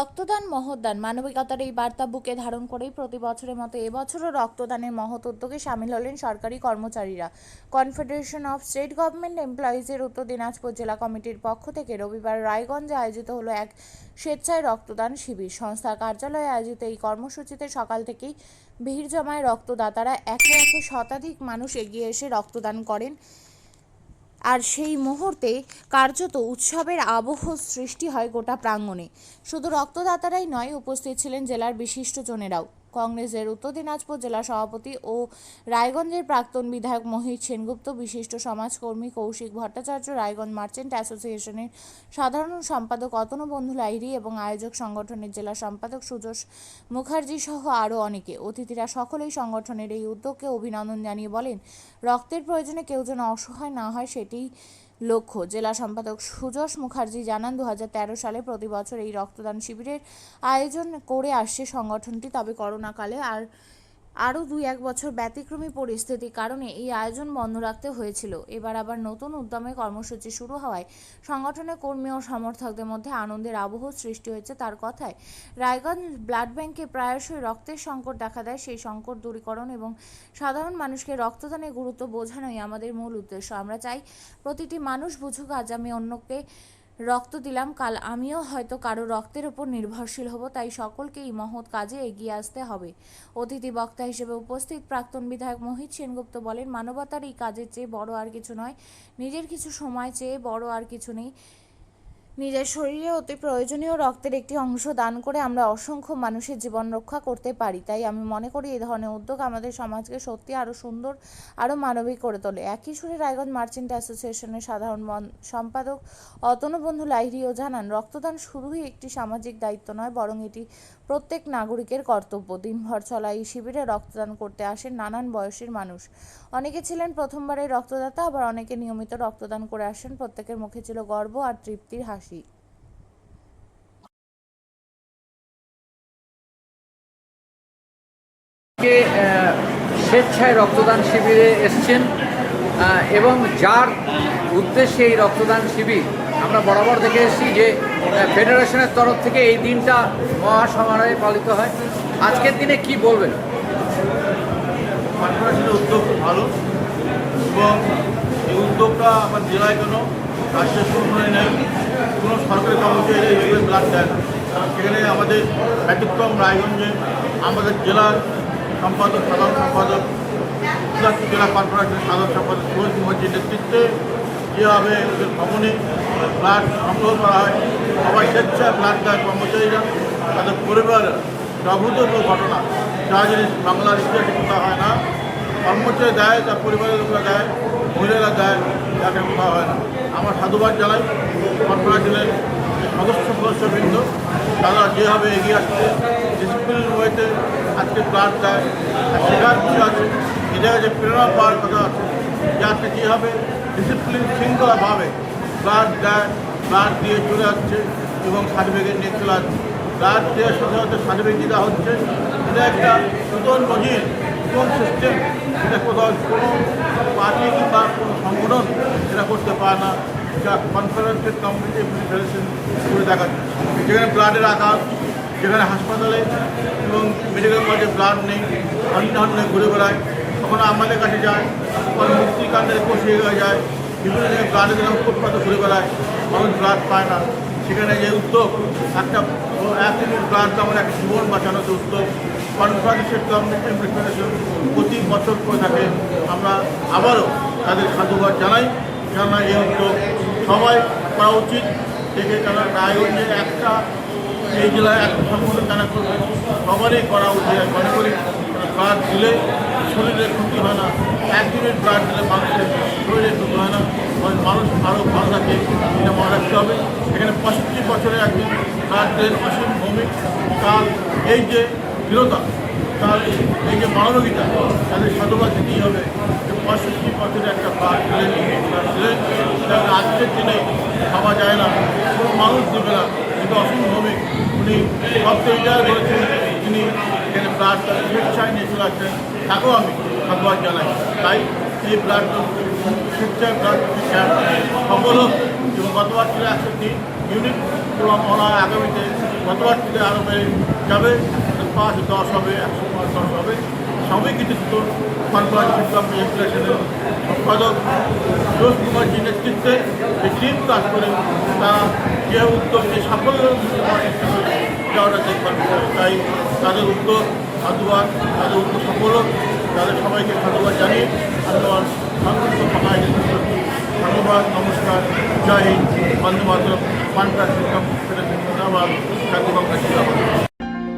রক্তদান মহদান মানবিকতার এই বার্তা বুকে ধারণ করেই প্রতি বছরের মতো এবছরও রক্তদানের মহৎ উদ্যোগে সামিল হলেন সরকারি কর্মচারীরা। কনফেডারেশন অফ স্টেট গভর্নমেন্ট এমপ্লয়িজের উত্তর দিনাজপুর জেলা কমিটির পক্ষ থেকে রবিবার রায়গঞ্জে আয়োজিত হলো এক স্বেচ্ছায় রক্তদান শিবির। সংস্থার কার্যালয়ে আয়োজিত এই কর্মসূচিতে সকাল থেকেই ভিড় জমায় রক্তদাতারা একে একে শতাধিক মানুষ এগিয়ে এসে রক্তদান করেন। আর সেই মুহূর্তে কার্যত উৎসবের আবহ সৃষ্টি হয় গোটা প্রাঙ্গণে। শুধু রক্তদাতারাই নয়, উপস্থিত ছিলেন জেলার বিশিষ্টজনেরাও কংগ্রেসের উত্তর দিনাজপুর জেলা সভাপতি ও রায়গঞ্জের প্রাক্তন বিধায়ক মোহিত সেনগুপ্ত, বিশিষ্ট সমাজকর্মী কৌশিক ভট্টাচার্য, রায়গঞ্জ মার্চেন্ট অ্যাসোসিয়েশনের সাধারণ সম্পাদক অতনু বন্ধু লাইরি এবং আয়োজক সংগঠনের জেলা সম্পাদক সুজস মুখার্জি সহ আরও অনেকে। অতিথিরা সকলেই সংগঠনের এই উদ্যোগকে অভিনন্দন জানিয়ে বলেন, রক্তের প্রয়োজনে কেউ যেন অসহায় না হয় সেটিই লক্ষ্য। জেলা সম্পাদক সুজস মুখার্জি জানান দু হাজার তেরো সালে প্রতি বছর এই রক্তদান শিবিরের আয়োজন করে আসছে সংগঠনটি, তবে করোনাকালে আর আরও দুই এক বছর ব্যতিক্রমী পরিস্থিতির কারণে এই আয়োজন বন্ধ রাখতে হয়েছিল। এবার আবার নতুন উদ্যমে কর্মসূচি শুরু হওয়ায় সংগঠনের কর্মী ও সমর্থকদের মধ্যে আনন্দের আবহ সৃষ্টি হয়েছে তার কথায়। রায়গঞ্জ ব্লাড ব্যাংকে প্রায়শই রক্তের সংকট দেখা দেয়, সেই সংকট দূরীকরণ এবং সাধারণ মানুষকে রক্তদানের গুরুত্ব বোঝানোই আমাদের মূল উদ্দেশ্য। আমরা চাই প্রতিটি মানুষ বুঝুক, আজ আমি অন্যকে রক্ত দিলাম, কাল আমিও হয়তো কারও রক্তের ওপর নির্ভরশীল হব, তাই সকলকে এই মহৎ কাজে এগিয়ে আসতে হবে। অতিথি বক্তা হিসেবে উপস্থিত প্রাক্তন বিধায়ক মোহিত সেনগুপ্ত বলেন, মানবতার এই কাজের চেয়ে বড় আর কিছু নয়, নিজের কিছু সময় চেয়ে বড় আর কিছু নেই। নিজের শরীরে অতি প্রয়োজনীয় রক্তের একটি অংশ দান করে আমরা অসংখ্য মানুষের জীবন রক্ষা করতে পারি। তাই আমি মনে করি এই ধরনের উদ্যোগ আমাদের সমাজকে সত্যি আরও সুন্দর আরও মানবিক করে তোলে। একই সুরে রায়গঞ্জ মার্চেন্ট অ্যাসোসিয়েশনের সাধারণ সম্পাদক অতনু বন্ধু লাহিরিও জানান, রক্তদান শুধুই একটি সামাজিক দায়িত্ব নয়, বরং এটি প্রত্যেক নাগরিকের কর্তব্য। দিনভর চলা এই শিবিরে রক্তদান করতে আসেন নানান বয়সের মানুষ। অনেকে ছিলেন প্রথমবারের রক্তদাতা, আবার অনেকে নিয়মিত রক্তদান করে আসেন। প্রত্যেকের মুখে ছিল গর্ব আর তৃপ্তির হাসি। আজকে স্বেচ্ছায় রক্তদান শিবিরে এসছেন এবং যার উদ্দেশ্যে এই রক্তদান শিবির আমরা বরাবর দেখে এসেছি যে ফেডারেশনের তরফ থেকে এই দিনটা মহাসমারোহে পালিত হয়। আজকের দিনে কি বলবেন? কর্পোরেশনের উদ্যোগ ভালো এবং এই উদ্যোগটা আমার জেলায় কেন কোনো নেই কোনো সরকারি কর্মচারী এইভাবে ব্লাড দেয় না। সেখানে আমাদের ব্যতিক্রম রায়গঞ্জে আমাদের জেলার সম্পাদক, সাধারণ সম্পাদক, জেলা কর্পোরেশনের সাধারণ সম্পাদক সুভাষ মুখার্জির নেতৃত্বে যেভাবে ওদের ভবনে ব্লাড সংগ্রহ করা হয়, সবাই স্বেচ্ছায় ব্লাড দেয় কর্মচারীরা, তাদের পরিবার অভূতপূর্ব ঘটনা, যা জিনিস বাংলার ইতিহাসে হয় না। কর্মচারী দেয়, তার পরিবারের লোকরা দেয়। মহিলারা দেয় যাকে কোথাও হয় না। আমার সাধুবাদ জানাই কর্পোরেশনের সদস্য সদস্যবৃন্দ, তারা যেভাবে এগিয়ে আসছে ডিসিপ্লিন ওয়েতে আজকে ব্লাড দেয় শেখার কিছু আছে এটা যে প্রেরণা পাওয়ার কথা আছে, যে আজকে কীভাবে ডিসিপ্লিন শৃঙ্খলাভাবে ব্লাড দেয় ব্লাড দিয়ে চলে যাচ্ছে এবং সার্টিফিকেট নিয়ে চলে আসছে। ব্লাড দেওয়ার সাথে সাথে সার্টিফিকেট দেওয়া হচ্ছে, এটা একটা নতুন নজির। নতুন সিস্টেম এটা কোথাও কোনো পার্টি কিংবা কোনো সংগঠন এটা করতে পারে না যা কনফারেন্সের কমিটি ফেডারেশন করে দেখাচ্ছে যেখানে ব্লাডের আকার যেখানে হাসপাতালে এবং মেডিকেল কলেজে ব্লাড নেই অন্য অন্য ঘুরে বেড়ায় তখন আমাদের কাছে যায় তখন মুক্তিকান্ডের কষিয়ে হয়ে যায় বিভিন্ন জায়গায় ব্লাডের যেরকম ফুটপাতে ঘুরে বেড়ায় মানুষ ব্লাড পায় না সেখানে যে উদ্যোগ, একটা এক ইউনিট ব্লাড তেমন একটা জীবন বাঁচানোর যে উদ্যোগ কনফারেন্সের গভর্নমেন্ট ইমপ্লিমেন্টেশন প্রতি বছর করে থাকে। আমরা আবারও তাদের সাধুবাদ জানাই। কেননা এই উদ্যোগ সবাই করা উচিত। থেকে কেন রায়গঞ্জে একটা এই জেলায় এক সংগঠন জানা করবে। সবারই করা উচিত মনে করি। ব্লাড দিলে শরীরে ক্ষতি হয় না। এক ইউনিট ব্লাড দিলে মানুষের শরীরে ক্ষতি হয় না। মানুষ আরও ভালো থাকে। এটা মনে রাখতে হবে। এখানে পঁয়ষট্টি বছরে একদিন ব্লাড দিলেন অসীম ভৌমিক। কাল এই যে দৃঢ়তা তার এই যে মানবিকতা তাদের সাধুবাদ দিতেই হবে। যে পঁয়ষট্টি বছরে একটা সেটা আজকের দিনে ভাবা যায় না, কোনো মানুষ দেবে না, কিন্তু অসীম ভৌমিক উনি সবচেয়ে রিটায়ার করেছেন, তিনি এখানে ব্লাড স্বেচ্ছায় নিয়ে চলে আসছেন। তাকেও আমি সাধুবাদ জানাই। তাই এই ব্লাড স্বেচ্ছায় ব্লাড সফল হোক এবং গতবার ছিল একশো তিন ইউনিট প্রমাণনা আগামীতে গতবার থেকে আরও যাবে। পাঁচ, দশ হবে, একশো পাঁচ দশ হবে। সবই কৃতিত্ব কনফারেন্স ইনকাম ইনফ্লেশনের সম্পাদক। সুরেশ কুমারজি নেতৃত্বে এই টিম কাজ করে তারা যে উদ্যোগ যে সাফল্য যাওয়াটা দেখবার তাই তাদের উদ্যোগ, সাধুবাদ, তাদের উদ্যোগ সফল তাদের সবাইকে ধন্যবাদ জানিয়ে আমি আমার সংক্ষিপ্ত করছি। ধন্যবাদ, নমস্কার, জয় হিন্দ। বন্দে মাতরম জিন্দাবাদ জাতীয় কংগ্রেস জিন্দাবাদ